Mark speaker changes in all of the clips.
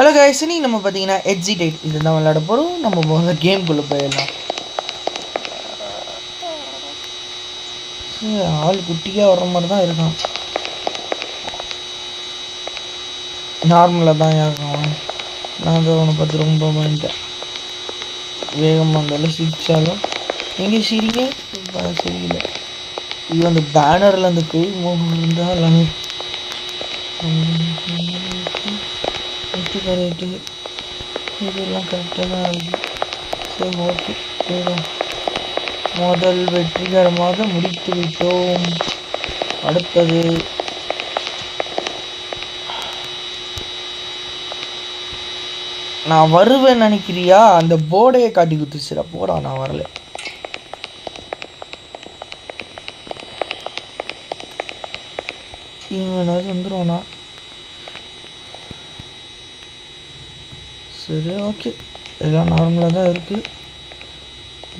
Speaker 1: Hello guys நீ நம்ம பார்த்தீங்கன்னா எக்ஸிடேட் இதுதான் விளையாட போகிறோம் நம்ம முதல்ல கேம்குள்ளே போயிடலாம். ஆள் குட்டியாக வர்ற மாதிரி தான் இருக்கான். நார்மலாக தான் இருக்கும் நான் அதை அவனை பார்த்து ரொம்ப பயந்துட்டேன். வேகமாக இருந்தாலும் சிரிச்சாலும். எங்கே சிரிங்க? சரியில்ல இது அந்த பேனரில் அந்த பெய் மோகம் இருந்தால் எல்லாமே எட்டு கரெக்டு இதெல்லாம் கரெக்டாக தான் இருக்குது சரி ஓகே போயிடும் முதல் வெற்றிகரமாக முடித்து விட்டோம். அடுத்தது நான் வருவேன் நினைக்கிறியா? அந்த போர்டையே காட்டி குத்துச்சுடா போடா நான் வரல. இவனாவது வந்துடுவானா சரி ஓகே எல்லாம் நார்மலாக தான் இருக்குது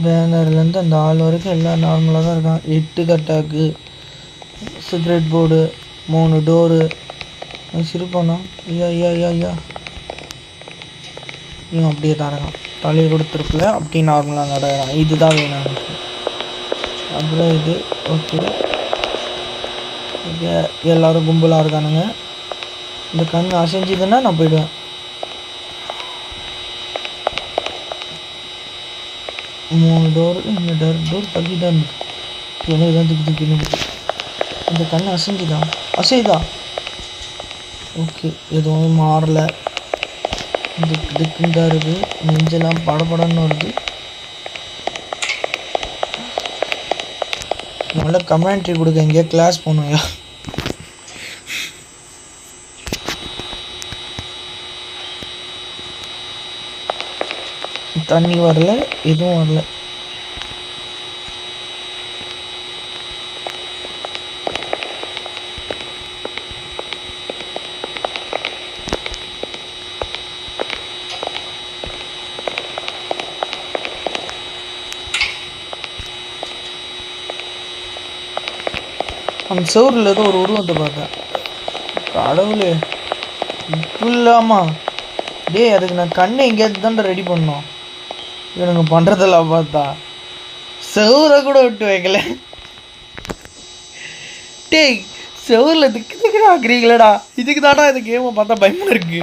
Speaker 1: பேனர்லேருந்து அந்த ஆள் வரைக்கும் எல்லாம் நார்மலாக தான் இருக்கான் எட்டு கட்டாக்கு சிகரெட் போர்டு மூணு டோரு சிரிப்பானா? ஐயா ஐயா ஐயா ஐயா. இவன் அப்படியே தான் இருக்கான். தலையை கொடுத்துருக்குல அப்படியே நார்மலாக நடக்கிறான். இதுதான் வேணும் எனக்கு அப்புறம் இது ஓகே ஓகே எல்லோரும் கும்பலாக இருக்கானுங்க. இந்த கண் அசைஞ்சுதுன்னா நான் போயிடுவேன். மூணு டோர் இந்த டோர் டோர் தள்ளி தான் எனக்கு தான் திக்கு திக்கு இந்த கண் அசைஞ்சுதா? அசைதா ஓகே எதுவும் மாறலை. திக்கு திக்குன்னு தான் இருக்குது நெஞ்செல்லாம் படப்படன்னு வருது. நல்ல கமெண்ட்ரி கொடுக்க எங்கேயா கிளாஸ் போகணும்யா தண்ணி வரல எதுவும் வரல. அந்த செவரில் ஏதோ ஒரு உருவத்தை பார்த்தேன் கடவுளே இப்போ இல்லாமா. டேய் அதுக்கு நான் கண்ணை எங்கேயாவது தான்டா ரெடி பண்ணோம் இவனுங்க பண்ணுறதெல்லாம் பார்த்தா செவரை கூட விட்டு வைக்கல. டேய் செவரில் திக்கு திக்கு ஆக்குறீங்களடா இதுக்கு தாடா இந்த கேமை பார்த்தா பயமாக இருக்கு.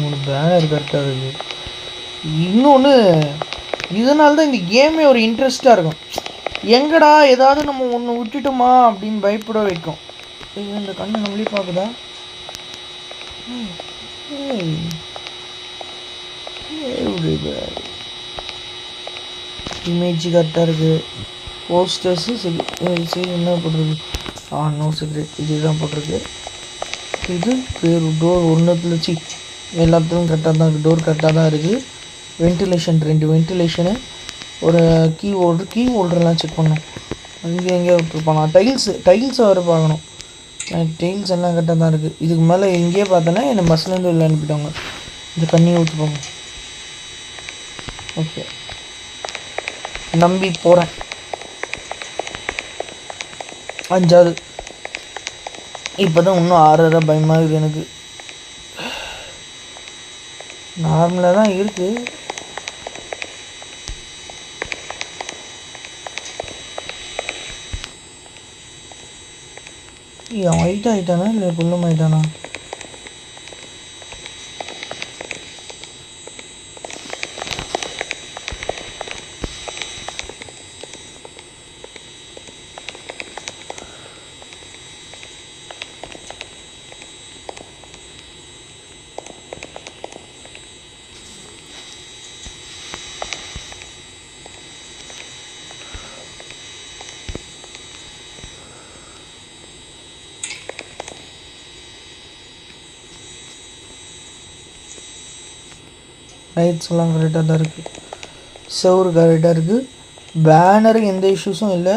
Speaker 1: மூணு பேனர் கரெக்டாக இருக்குது இன்னொன்று இதனால தான் இந்த கேமே ஒரு இன்ட்ரெஸ்டாக இருக்கும். எங்கடா ஏதாவது நம்ம ஒன்று விட்டுட்டோமா அப்படின்னு பயப்பட வைக்கும். ஐயோ இந்த கண்ணு நம்மளே பார்க்குதா? இமேஜ் கரெக்டாக இருக்குது போஸ்டர்ஸு சரி சரி என்ன போட்டிருக்கு ஆ நோ சிகரெட் இதுதான் போட்டிருக்கு. இது பேர் டோர் ஒன்றுத்துல சி எல்லாத்துலையும் கரெக்டாக தான் இருக்குது டோர் கரெக்டாக தான் இருக்குது வென்டிலேஷன் ரெண்டு வென்டிலேஷனு ஒரு கீ ஹோல்டர் கீ ஹோல்டர்லாம் செக் பண்ணணும். அங்கே எங்கேயோ விட்டுருப்பானா டைல்ஸு டைல்ஸை வர பார்க்கணும். டைல்ஸ் எல்லாம் கரெக்டாக தான் இருக்குது இதுக்கு மேலே எங்கேயே பார்த்தோன்னா என்னை பஸ்லேருந்து வெளில அனுப்பிட்டாங்க இந்த தண்ணியை ஊற்றி போங்க. ஓகே நம்பி போகிறேன் அஞ்சாவது. இப்போ தான் இன்னும் ஆறரை பயமாக இருக்குது எனக்கு. நார்மலாக தான் இருக்குது அவன் ஒயிட் ஆகிட்டானா இல்லை குள்ளம் லைட்ஸ் எல்லாம் கரெக்டாக தான் இருக்குது செவரு கரெக்டாக இருக்குது பேனருக்கு எந்த இஷ்யூஸும் இல்லை.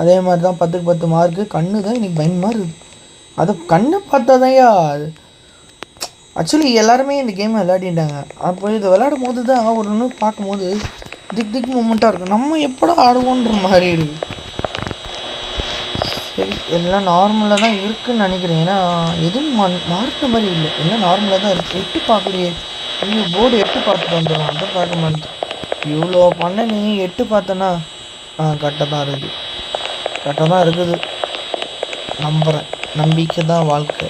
Speaker 1: அதே மாதிரி தான் பத்துக்கு பத்து மார்க்கு கண்ணு தான் இன்றைக்கி பயமாக இருக்குது அது கண்ணை பார்த்தா தான்யா ஆக்சுவலி எல்லாருமே இந்த கேமை விளையாடிட்டாங்க. அப்போ இதை விளையாடும் போது தான் ஒரு ஒன்று பார்க்கும்போது திக் திக் மூமெண்ட்டாக இருக்கும் நம்ம எப்படா ஆடுவோன்ற மாதிரி இருக்குது சரி எல்லாம் நார்மலாக தான் இருக்குதுன்னு நினைக்கிறேன். ஏன்னா எதுவும் மா மாறின மாதிரி இல்லை. எல்லாம் நார்மலாக தான் இருக்குது எட்டு பார்க்கலையே. ஐயோ போர்டு எட்டு பார்த்துட்டு வந்துடும் அதை பார்க்க மாட்டேன் இவ்வளோ பண்ண நீ எட்டு பார்த்தனா? ஆ கரெக்டாக தான் இருக்குது. கரெக்டாக தான் இருக்குது. நம்புகிறேன் நம்பிக்கை தான் வாழ்க்கை.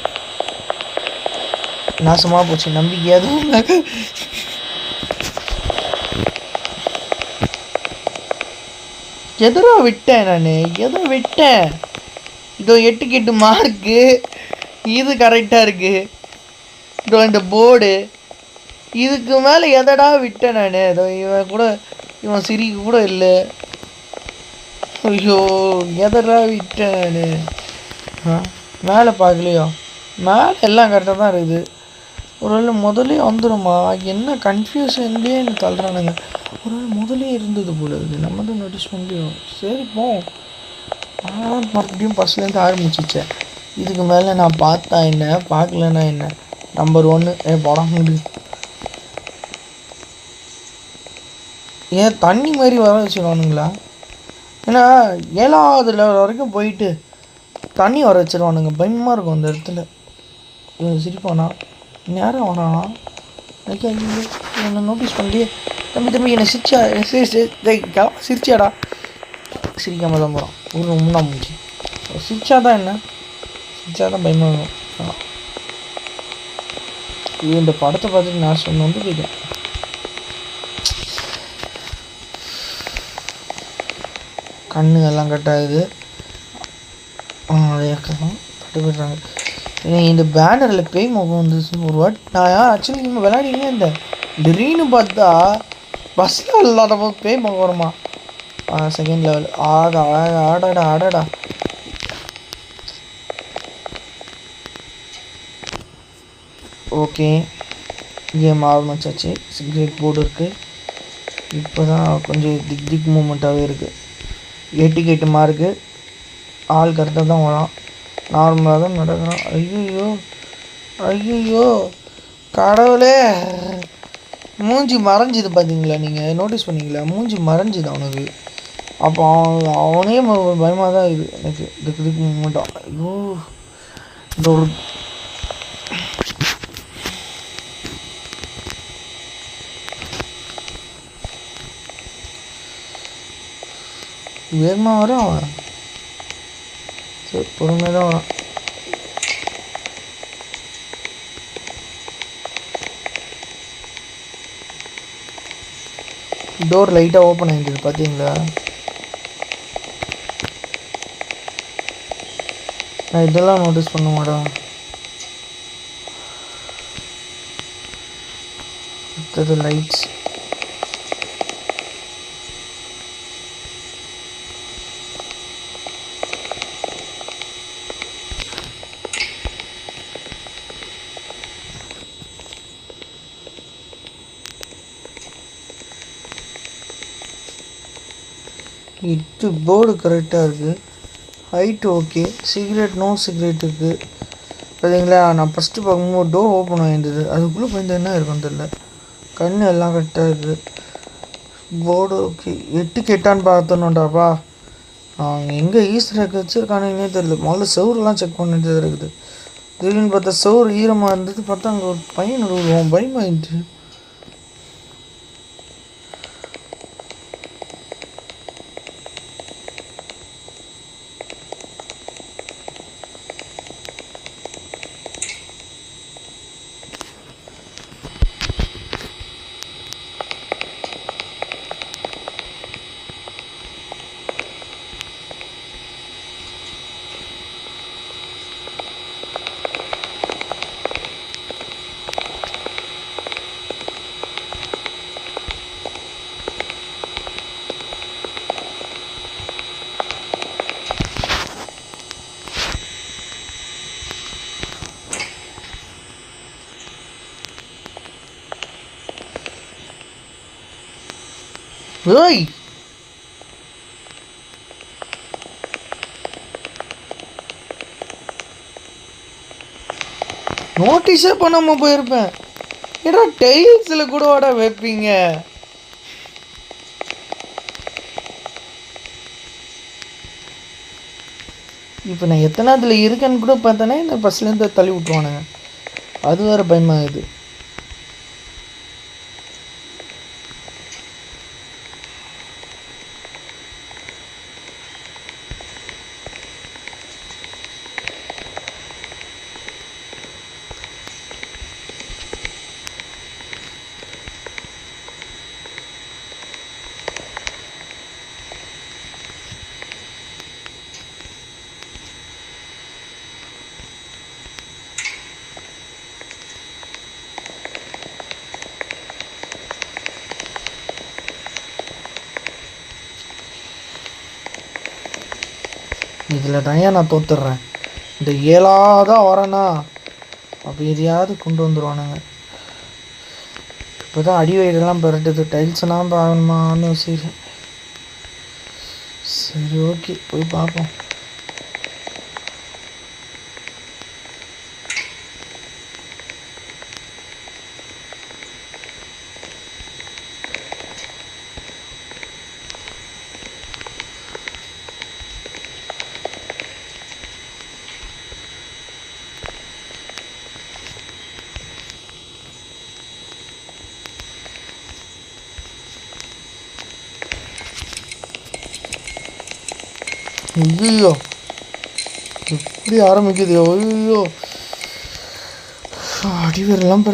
Speaker 1: நாசமாக போச்சு. நம்பிக்கை எதுவும் இல்லை. எதிரோ விட்டேன் நான்? எதோ விட்டேன்? இதோ எட்டுக்கு எட்டு மார்க்கு இது கரெக்டாக இருக்கு. இதோ இந்த போர்டு இதுக்கு மேலே எதடா விட்டேன் நான்? ஏதோ இவன் கூட இவன் சிரிக்க கூட இல்லை. ஐயோ எதடா விட்டேன் நான்? மேலே பார்க்கலையோ? மேலே எல்லாம் கரெக்டாக தான் இருக்குது. ஒருவேளை முதலே வந்துடுமா என்ன கன்ஃபியூஷன்லேயே எனக்கு தள்ளுறானுங்க. ஒருவேளை முதலே இருந்தது போல இருக்குது. நம்ம தான் நோட்டீஸ் பண்ணலையோ சரி போ. ஆனால் மறுபடியும் பஸ்லேருந்து ஆரம்பிச்சிச்சேன் இதுக்கு மேலே நான் பார்த்தா என்ன? பார்க்கலன்னா என்ன? நம்பர் ஒன்று ஏ படம் முடியும் ஏன் தண்ணி மாதிரி வர வச்சுருவானுங்களா? ஏன்னா ஏழாவது லெவல் வரைக்கும் போயிட்டு தண்ணி வர வச்சிருவானுங்க. பயமாக இருக்கும் அந்த இடத்துல. இவன் சிரிப்பானா? நேரம் வரானா எனக்கு என்னை நோட்டீஸ் பண்ணலையே. தம்பி தம்பி என்னை சிரிச்சா சிரிச்சாடா சிரி- சிரிக்காம தான் போகிறான் ஒரு முன்னா முடிஞ்சு சிரிச்சா தான் என்ன? சிரிச்சா தான் பயமாக இருக்கும் இது இந்த படத்தை பார்த்துட்டு நான் சொன்ன வந்து போயிட்டேன். கண்ணுகள்லாம் கட்டாகுது. அதே போயிடுறாங்க. இந்த பேனரில் பேய் முகம் வந்துச்சு ஒரு வாட்டி நான் ஆக்சுவலி இங்கே விளையாடினே இந்த திடீர்னு பார்த்தா பஸ்ஸில் இல்லாத போது பேய் முகம் வருமா? செகண்ட் லெவல் ஆடா ஆடா ஆடாடா ஆடாடா. ஓகே. கேம் ஆரம்பிச்சாச்சு. சிகரெட் போர்டு இருக்குது இப்போ தான் கொஞ்சம் திக் திக் மூமெண்ட்டாகவே இருக்குது எட்டுக்கு எட்டு மார்க்கு. ஆள் கரெக்டாக தான் வரான். நார்மலாக தான் நடக்கிறான். ஐயோ ஐயோ கடவுளே. மூஞ்சி மறைஞ்சிது பார்த்தீங்களா நீங்கள் நோட்டீஸ் பண்ணிங்களா? மூஞ்சி மறைஞ்சுது அவனுக்கு. அப்போ அவன் அவனே பயமாக தான் இது எனக்கு இதுக்கு இதுக்கு மூமெண்ட்டாக ஐயோ. இந்த ஒரு வேகமாக வரும் அவன் சரி பொறுமையாக தான் வரும் டோர் லைட்டாக ஓப்பன் ஆகிடுது பார்த்தீங்களா நான் இதெல்லாம் நோட்டீஸ் பண்ண மாட்டேன். அடுத்தது லைட்ஸ் இட்டு போர்டு கரெக்டாக இருக்குது height okay cigarette no cigarette இருக்குது பார்த்தீங்களா நான் ஃபஸ்ட்டு பார்க்கும்போது டோர் ஓப்பன் ஆகிருந்தது அதுக்குள்ளே போய் என்ன இருக்கும் தெரில கண் எல்லாம் கரெக்டாக இருக்குது போர்டு ஓகே எட்டு கெட்டான்னு பார்த்தோன்னுடாப்பா அவங்க எங்கே ஈஸ்டர் வச்சுருக்கானுங்கன்னே தெரியல. முதல்ல செவுரெலாம் செக் பண்ணிட்டு இருக்குது. திடீர்னு பார்த்தா செவுறு ஈரமாக இருந்தது. பார்த்தா அங்கே ஒரு பையன் விடுவோம் பயமாயிட்டு เฮ้ย நோட்டீஸே பண்ணாமல் போயிருப்பேன். ஏடா டைல்ஸில் கூட வாடா வைப்பீங்க? இப்போ நான் எத்தனை அதில் இருக்கேன்னு கூட பார்த்தேன்னா இந்த பஸ்லேருந்து தள்ளி விட்டுருவானுங்க. அது வேறு பயமாகுது. இதில் தான் நான் தோத்துடுறேன்? இந்த ஏழாதான் வரேண்ணா அப்படி எதையாவது கொண்டு வந்துடுவானுங்க இப்போ தான் அடி வயிறெல்லாம் பரட்டுது டைல்ஸ்லாம் பார்க்கணுமான்னு சரி. சரி ஓகே போய் பார்ப்போம். ஐயோ. எப்படி ஆரம்பிக்குது? ஐயோ. அடி வேறெல்லாம்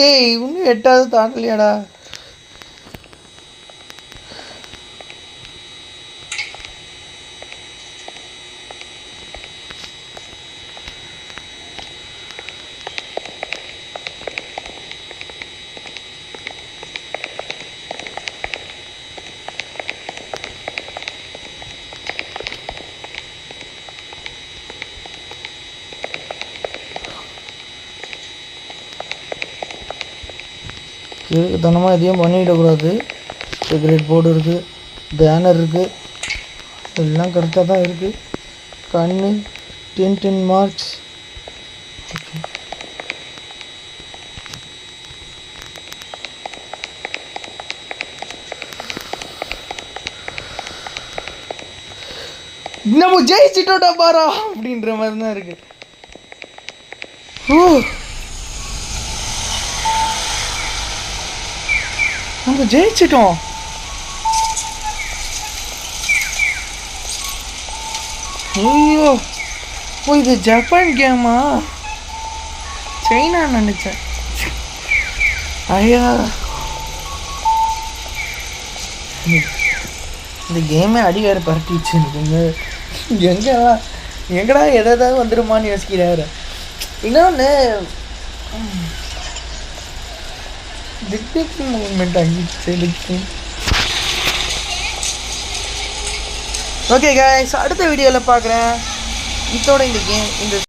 Speaker 1: டேய் இன்னும் எட்டாவது தாண்டலையாடா தனமாக எதையும் பண்ணிவிடக்கூடாது சிகரெட் போர்டு இருக்குது பேனர் இருக்குது எல்லாம் கரெக்டாக தான் இருக்குது கண்ணு டென் டென் மார்க்ஸ் நம்ம ஜெயிச்சிட்டோட பாரா அப்படின்ற மாதிரி தான் இருக்கு நம்ம ஜெயிச்சிட்டோம். ஐயோ ஓ இது ஜப்பான் கேமா? சைனா நினச்சேன். ஐயா. இந்த கேமே அடி வேறு பரட்டிச்சு இருக்குங்க எங்கெல்லாம் எங்கடா எதாவது வந்துடுமான்னு யோசிக்கிறாரு. இன்னொன்று டிக்டேட்டிங் மூமெண்ட் ஆகிடுச்சு எனக்கு ஓகே கைஸ் அடுத்த வீடியோவில் பார்க்குறேன். இதோட இந்த கேம் இந்த